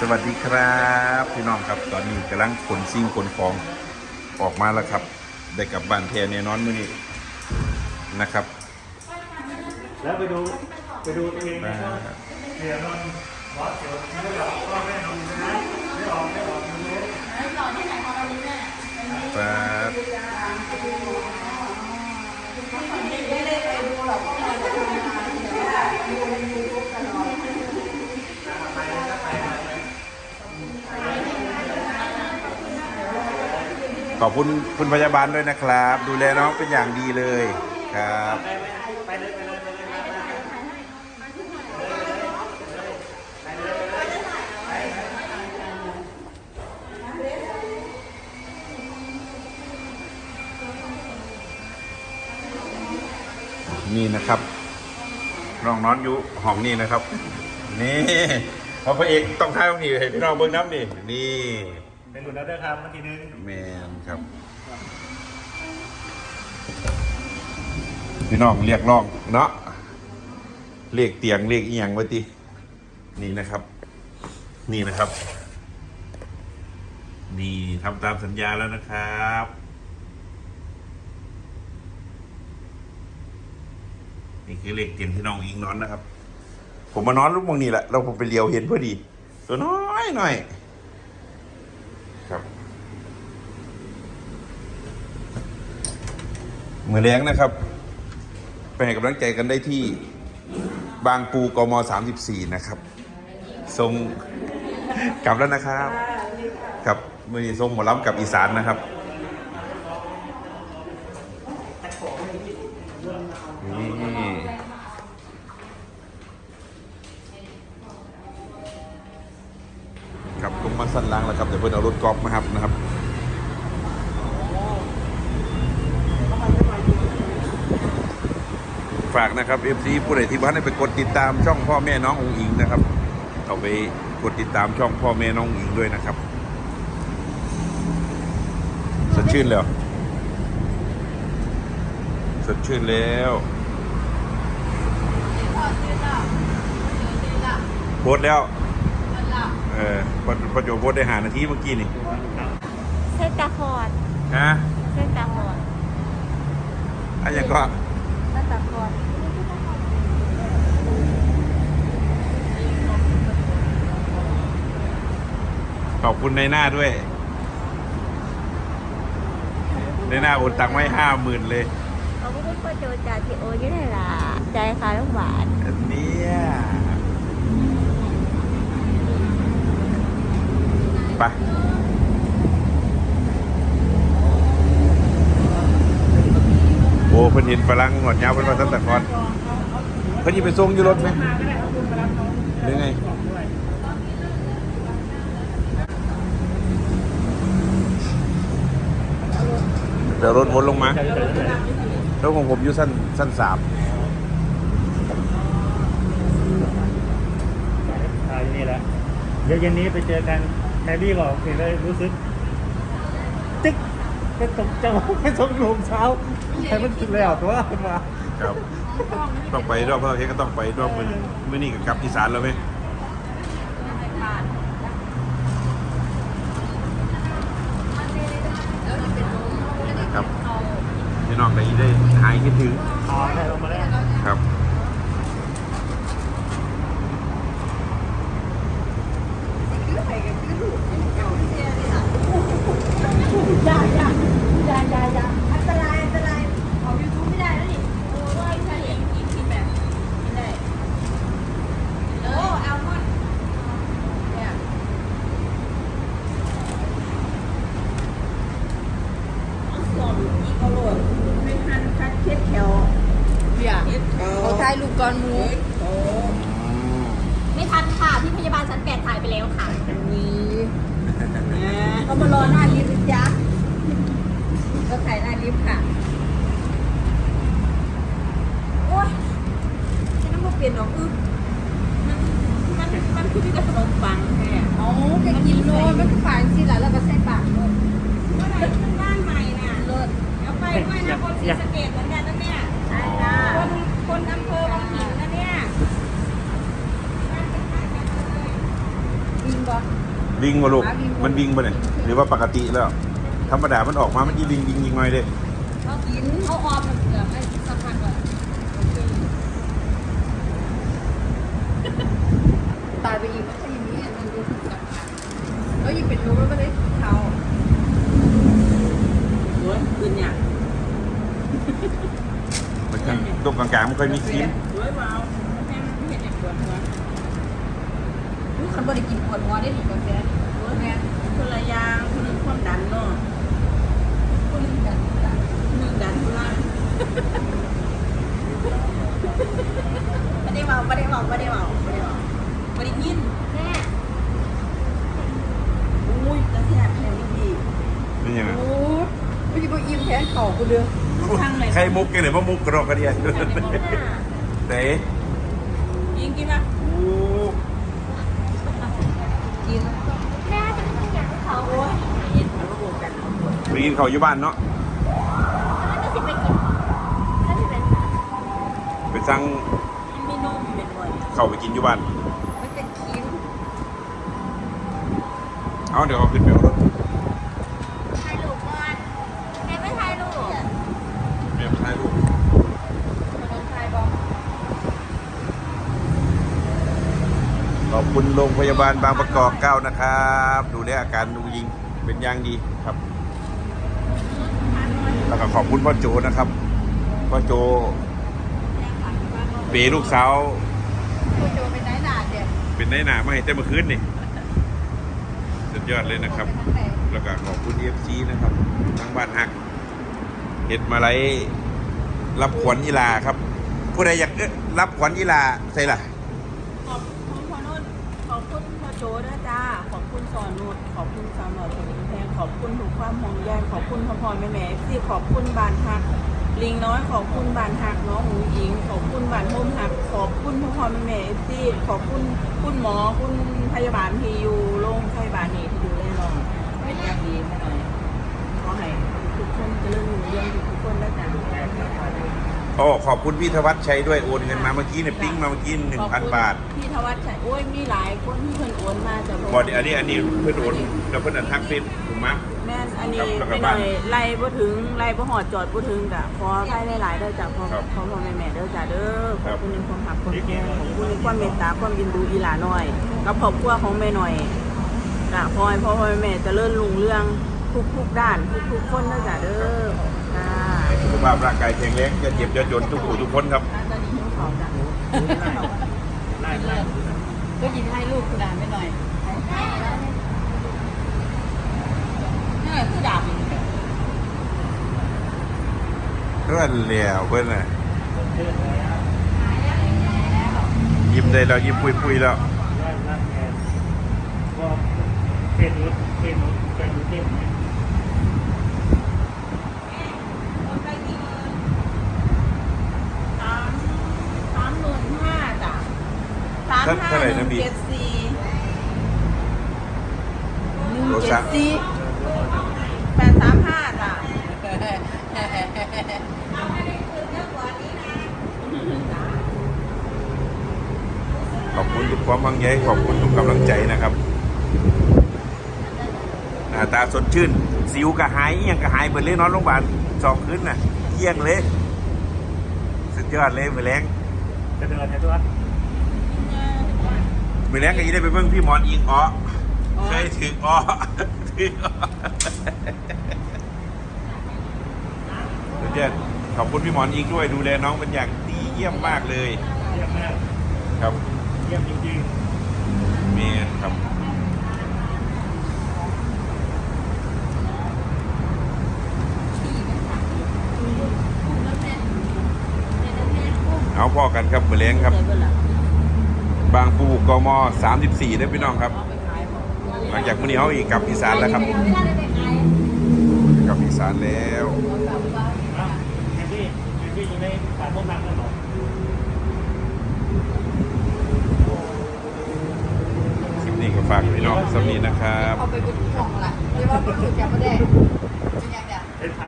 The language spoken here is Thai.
สวัสดีครับพี่น้องครับตอนนี้กำลังขนซิ่งขนของออกมาแล้วครับ ได้กลับบ้านแทนแน่นอนมื้อนี้นะครับ แล้วไปดูไปดูตัวเองมานะเดี๋ยวนอนบอสเดี๋ยวไม่หลับก็แม่นอนนะไม่ออกไม่ออกไม่รู้ครับ ขอบคุณคุณพยาบาลด้วยนะครับ ดูแลน้องเป็นอย่างดีเลยครับนี่นะครับน้องนอนอยู่ห้องนี้นะครับ นี่เพราะพระเอกต้องท้ายห้องนี้ให้พี่น้องเบิ้งน้ำนี่นี่ เป็นหลุดแล้วเด้อครับเมื่อกี้นึงแมนครับ พี่น้องเรียกร้องเนาะเรียกเตียงเรียกอียงไว้ตินี่นะครับ นี่นะครับ นี่ทำตามสัญญาแล้วนะครับนี่คือเลขเตียงที่น้องอิงนอนนะครับ ผมมานอนลูกมองนี่แหละเราผมไปเลียวเห็นพอดี ตัวน้อยหน่อย ครับ มือแรงนะครับ ไปให้กำลังใจกันได้ที่บางปูกม 34 นะครับทรงกลับแล้วนะครับกับมือทรงหมอล้ำกับอีสานนะครับนี่ครับลงมาสั้นล่างแล้วครับเดี๋ยวเพื่อนเอารถกอล์ฟมาครับนะครับ ฝากนะครับ FC ผู้ใดที่บ้านให้ไปกดติดตามช่องพ่อแม่น้ององอิงนะครับเอาไปกดติดตามช่องพ่อแม่น้ององอิงด้วยนะครับสดชื่นแล้วสดชื่นแล้วโพสต์แล้วเออประประโยชน์โพสต์ได้หานาทีเมื่อกี้นี่เส้นตาคอดฮะเส้นตาคอดอันยังก็เส้น ตาคอดขอบคุณในหน้าด้วย ในหน้าโอนตังค์ไว้ห้าหมื่นเลยเขาก็พูดว่าโจจ่าที่โอ้ยนี่แหละใจคาลูกหวานอันเนี้ยไปโอ้เพิ่นเห็นฝรั่งหอดยาวเพิ่นมาตั้งแต่ก่อนเพิ่นยิไปส่งอยู่รถไหมหรือไงเดี๋ยวรถวนลงมาแล้วของผมอยู่สั้นสั้นสามอ่ายนี่แหละเดี๋ยวเย็นนี้ไปเจอกันแฮร์รี่บอกถึงเลยรู้สึกจึ๊ก ไปตกจังหวะไปส่งลมเช้าให้มันถึงแล้วตัวขึ้นมาครับ ต้องไปรอบเพื่อเทก็ต้องไปรอบมือมือนี่กับกลับอีสานแล้วไหมครับพี่น้องได้ได้หายคิดถึงอ๋อได้ลงมาแล้ว ครับ อย่าอย่าอย่าอย่าอย่าอันตรายอันตรายออกยูทูบไม่ได้แล้วนี่โอ้ยใช่เองกินกินแบบกินได้โอ้แอลมอนด์เนี่ย สอบอีกเอาโหลดไม่ทันคัดเคสแถว เดี๋ยว เคส แถวเขาถ่ายรูปก่อนหมูโอ้ไม่ทันค่ะที่พยาบาลชั้นแปดถ่ายไปแล้วค่ะวีเขามารอหน้าลิฟต์นะจ๊ะก็ถ่ายหน้าลิฟต์ค่ะโอ้ยฉันต้องมาเปลี่ยนหรอกอึ๊บมันมันมันคือที่จะขนมปังแท้อ๋อแกกินโลดมันคือฝานสิล่ะแล้วก็ใส่ปากโลด เมื่อไหร่ขึ้นบ้านใหม่น่ะ โลด เดี๋ยวไปด้วยนะคนศรีสะเกดเหมือนกันนะเนี่ย ใช่จ้า คนคนอำเภอวังหินนะเนี่ย จริงบอ วิ่งมาลูก มันวิ่งปะเนี่ยหรือว่าปกติแล้ว ธรรมดามันออกมา มันยีวิ่งวิ่งยิงหน่อยเด้เขากินเขาออมมันเกือบไม่สักพักเลยตายไปอีกมันก็ยังมีอันนึงดูสักพักแล้วยิ่งเป็นรู้แล้วไม่ได้เขาโอ้ยคืนเนี่ยมันกลางตรงกลางๆมันค่อยมีครีมโอ้ยว้าวแม่ไม่เห็นเด็กปวดหัวลูกคันบริกินปวดหัวได้ดีกว่าแฟน โอ้ยแม่คนละอยางคนหนึงความดันเนาะ คนนึงกัน หนึ่งดันทุล่าง ไม่ได้เมาไม่ได้เมาไม่ได้เมาไม่ได้เมา ไม่ได้ยิน แม่ อุ้ยกระแทกแทนไม่ดี เป็นยังไง โอ้ยไม่ใช่พวก อิ่มแทนเข่ากูเดือข้างเลยใครมุกกันเลยว่ามุกกระดอกกระเดียนไหนยิงกินป่ะโอ้กินแม่จะไม่อยากให้เขาโอ้ยเห็นมันระบบกันเอาปวดไปกินข้าวอยู่บ้านเนาะน่าจะไปกินน่าจะเป็นไปสั่งมันมีนมเป็นบ่อยข้าวไปกินอยู่บ้านมันเป็นคิ้วเอาเดี๋ยวเอาขึ้นไปเอารถ ถ่ายรูปก่อนแม่ไม่ถ่ายรูป เดี๋ยวถ่ายรูป มันต้องถ่ายบอก ขอบคุณโรงพยาบาลบางประกอบเก้านะครับ ดูแลอาการดูยิงเป็นอย่างดีครับ แล้วก็ขอบคุณพ่อโจนะครับพ่อโจเปย์ลูกสาวคุณโจเป็นนายหนาเด็ดเป็นในหนามาให้แต่เมื่อคืนนี่สุดยอดเลยนะครับ แล้วก็ขอบคุณ FC นะครับทางบ้านหักเห็ดมาไลยรับขวัญยีลาครับ ผู้ใดอยากเอ้อรับขวัญยีลาใช่ล่ะ ขอบคุณพ่อนุ่นขอบคุณพ่อ โจด้วยจ้า ขอบคุณสอนนุชขอบคุณสามหล่อสมุนแพงขอบคุณทุกความห่วงใยขอบคุณพ่อพ่อแม่แม่ที่ขอบคุณบานหัก ลิงน้อยขอบคุณบานหักน้องหมูหญิง ขอบคุณบานโฮมหัก ขอบคุณพ่อพ่อแม่แม่ที่ขอบคุณคุณหมอคุณพยาบาลที่อยู่โรงพยาบาลนี้ที่ดูแลน้องเป็นอย่างดีแม่หน่อยขอให้ทุกคนเจริญรุ่งเรืองทุกคนและจ้า โอ้ขอบคุณพี่ธวัชชัยด้วยโอนเงินมาเมื่อกี้เนี่ยปิ้งมาเมื่อกี้หนึ่งพันบาท พี่ธวัชชัยโอ้ยมีหลายคนที่เพิ่นโอนมาจากบอดอันนี้อันนี้เพื่อนโอนแล้วเพื่อนอันทักเฟซถูกไหมแม่นอันนี้ครับแล้วก็ไม่หน่อยบ้านไล่บ่ถึงไล่บ่หอดจอดบ่ถึงจ้ะขอไล่หลายๆเด้อจ้ะขอครับขอพ่อแม่แม่เด้อจ้ะเด้อขครัอบบคุณในความหักความแพงขอบคุณในความเมตตาความยินดูอีหลาน้อยกับครอบครัวของแม่หน่อยจ้ะขอให้พ่อพ่อแม่แม่เจริญรุ่งเรืองทุกๆด้านทุกๆคนเด้อจ้ะเด้อจ้า สุขภาพร่างกายแข็งแรงจะเจ็บจะจนทุกผู้ทุกคนครับก็ยินให้ลูกคุณดาไม่หน่อยนี่คือดาเป็นเพื่อนเหลียวเพื่อนน่ะเล้วยิ้มได้แล้วยิ้มปุยปุยแล้วไล่ไล่แทนก็เพศนู้นเพศนู้นเพศนู้นเพศนี้ สามสามหมื่นห้าจ้ะสามห้าหนึ่งเจ็ดสี่หนึ่งเจ็ดสี่แปดสามห้าจ้ะ ขอบ คุณทุกความพังใยขอบคุณทุกกำลังใจนะครับหน้าตาสดชื่น สิวกระหายอหยังกระหายเปิดเลยนอนโรงพยาบาลสองคืนน่ะเที่ยงเลย สุดยอดเลยมือแรงจะเดินในตัวมือแรงก็ยิ่ได้ไปเบิ่งพี่หมอนอิงอ้อเคยถึงอ้อถึงอ้อสุดยอดขอบคุณพี่หมอนอิงด้วยดูแลน้องเป็นอย่างดีเยี่ยมมากเลยเยี่ยมมากครับ เยี่ยมจริงเมนครับเอาพ่อกันครับมือแรงครับ บางปูกม34ได้พี่น้องครับ หลังจากมื้อนี้เขาอีกกลับอีสานแล้วครับกลับอีสานแล้วแอนดี้แอนดี้อยู่ในสายพวกนั้นแล้วเหรอ คลิปนี้ ก็ฝากพี่น้องสำนีนะครับ เอาไปเป็นของละเรียกว่าเป็นจุดแก้วแดง